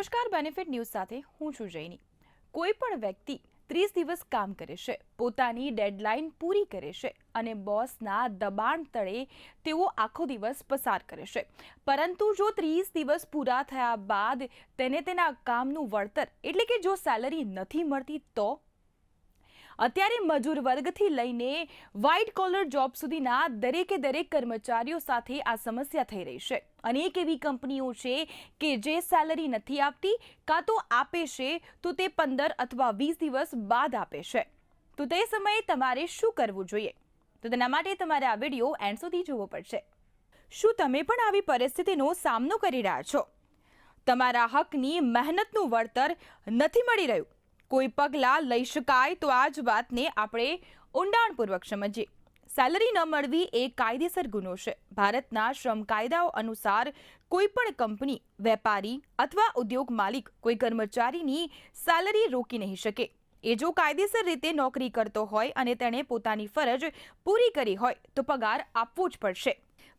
નમસ્કાર benefit news સાથે હું છું જૈની. કોઈ પણ વ્યક્તિ ત્રીસ દિવસ કામ કરે છે, પોતાની ડેડલાઇન પૂરી કરે છે અને બોસના દબાણ તળે તેઓ આખો દિવસ પસાર કરે છે. પરંતુ જો ત્રીસ દિવસ પૂરા થયા બાદ તેને તેના કામનું વળતર એટલે કે જો સેલરી નથી મળતી તો અત્યારે મજૂર વર્ગથી લઈને વ્હાઇટ કોલર જોબ સુધીના દરેકે દરેક કર્મચારીઓ સાથે આ સમસ્યા થઈ રહી છે. અનેક એવી કંપનીઓ છે કે જે સેલરી નથી આપતી, કાં તો આપે છે, તો તે પંદર અથવા વીસ દિવસ બાદ આપે છે. તો તે સમયે તમારે શું કરવું જોઈએ? તો તેના માટે તમારે આ વીડિયો એન્ડ સુધી જોવો પડશે. શું તમે પણ આવી પરિસ્થિતિનો સામનો કરી રહ્યા છો? તમારા હકની મહેનતનું વળતર નથી મળી રહ્યું. કોઈ પગલાં લઈ શકાય તો આ જ વાતને આપણે ઊંડાણપૂર્વક સમજીએ. સેલરી ન મળવી એ કાયદેસર ગુનો છે. ભારતના શ્રમ કાયદાઓ અનુસાર કોઈ પણ કંપની, વેપારી અથવા ઉદ્યોગ માલિક કોઈ કર્મચારીની સેલરી રોકી નહીં શકે. એ જો કાયદેસર રીતે નોકરી કરતો હોય અને તેણે પોતાની ફરજ પૂરી કરી હોય તો પગાર આપવો જ પડશે.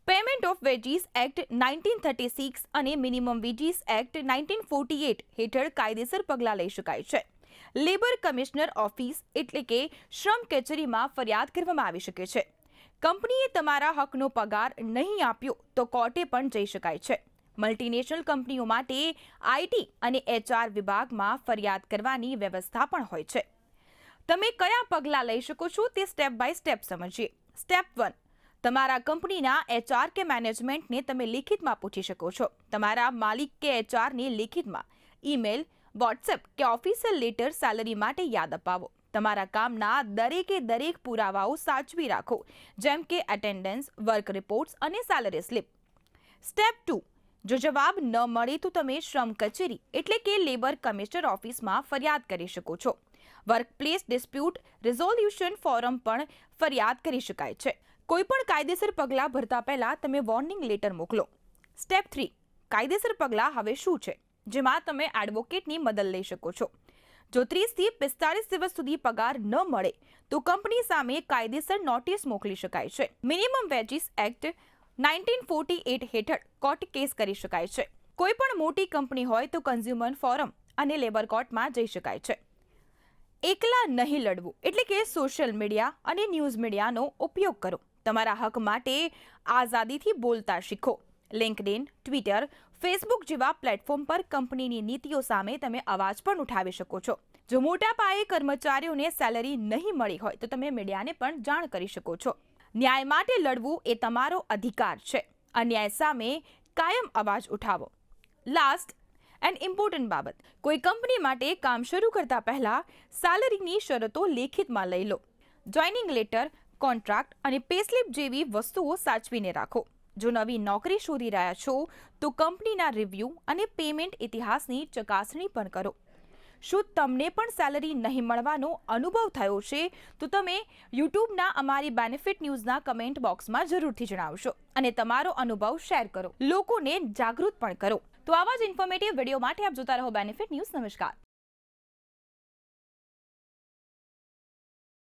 Payment of wages act nineteen thirty six અને minimum wages act nineteen forty eight હેઠળ કાયદેસર પગલાં લઈ શકાય છે. લેબર કમિશનર ઓફિસ એટલે કે શ્રમ કચેરીમાં ફરિયાદ કરવામાં આવી શકે છે. કંપનીએ તમારા હકનો પગાર નહીં આપ્યો તો કોર્ટે પણ જઈ શકાય છે. મલ્ટીનેશનલ કંપનીઓ માટે આઈટી અને એચઆર વિભાગમાં ફરિયાદ કરવાની વ્યવસ્થા પણ હોય છે. તમે કયા પગલાં લઈ શકો છો તે સ્ટેપ બાય સ્ટેપ સમજીએ. સ્ટેપ વન તમારા કંપનીના એચઆર કે મેનેજમેન્ટને તમે લિખિતમાં પૂછી શકો છો. તમારા માલિક કે એચઆરને લિખિતમાં. ઈમેલ વોટ્સએપ કે ઓફિશિયલ લેટર સેલરી માટે યાદ અપાવો. તમારા કામના દરેકે દરેક પુરાવાઓ સાચવી રાખો, જેમ કે એટેન્ડન્સ વર્ક રિપોર્ટ્સ અને સેલરી સ્લિપ સ્ટેપ ટુ જો જવાબ ન મળે તો તમે શ્રમ કચેરી એટલે કે લેબર કમિશનર ઓફિસમાં ફરિયાદ કરી શકો છો. વર્કપ્લેસ ડિસ્પ્યુટ રિઝોલ્યુશન ફોરમ પણ ફરિયાદ કરી શકાય છે. કોઈપણ કાયદેસર પગલાં ભરતા પહેલાં તમે વોર્નિંગ લેટર મોકલો. સ્ટેપ થ્રી કાયદેસર પગલાં હવે શું છે? જેમાં તમે એડવોકેટની મદદ લઈ શકો છો. જો ત્રીસથી પિસ્તાળીસ દિવસ સુધી પગાર ન મળે, તો કંપની સામે કાયદેસર નોટિસ મોકલી શકાય છે. Minimum wages act nineteen forty eight હેઠળ કોર્ટ કેસ કરી શકાય છે. કોઈ પણ મોટી કંપની હોય તો કન્ઝ્યુમર ફોરમ અને લેબર કોર્ટમાં જઈ શકાય છે. એકલા નહીં લડવું, એટલે કે સોશિયલ મીડિયા અને ન્યૂઝ મીડિયાનો ઉપયોગ કરો. તમારા હક માટે આઝાદીથી બોલતા શીખો. લિંકડિન ટ્વિટર ફેસબુક જેવા પ્લેટફોર્મ પર કંપનીની નીતિઓ સામે તમે અવાજ પણ ઉઠાવી શકો છો. જો મોટા પાયે કર્મચારીઓને સેલરી નહીં મળી હોય, તો તમે મીડિયાને પણ જાણ કરી શકો છો. ન્યાય માટે લડવું એ તમારો અધિકાર છે. અન્યાય સામે કાયમ અવાજ ઉઠાવો. લાસ્ટ એન્ડ ઇમ્પોર્ટન્ટ બાબત. કોઈ કંપની માટે કામ શરૂ કરતા પહેલા સેલરીની શરતો લેખિતમાં લઈ લો. જોઈનિંગ લેટર કોન્ટ્રાક્ટ અને પેસ્લિપ જેવી વસ્તુઓ સાચવીને રાખો. જો નવી નોકરી શોધી રહ્યા છો, તો કંપનીના રિવ્યૂ અને પેમેન્ટ ઇતિહાસની ચકાસણી પણ કરો. શું તમને પણ સેલરી નહીં મળવાનો અનુભવ થયો છે, તો તમે યુટ્યુબના અમારી બેનિફિટ ન્યૂઝના કમેન્ટ બોક્સમાં જરૂરથી જણાવશો અને તમારો અનુભવ શેર કરો. લોકોને જાગૃત પણ કરો. તો આવા જ ઇન્ફોર્મેટિવ વીડિયો માટે આપ જોતા રહો બેનિફિટ ન્યૂઝ નમસ્કાર.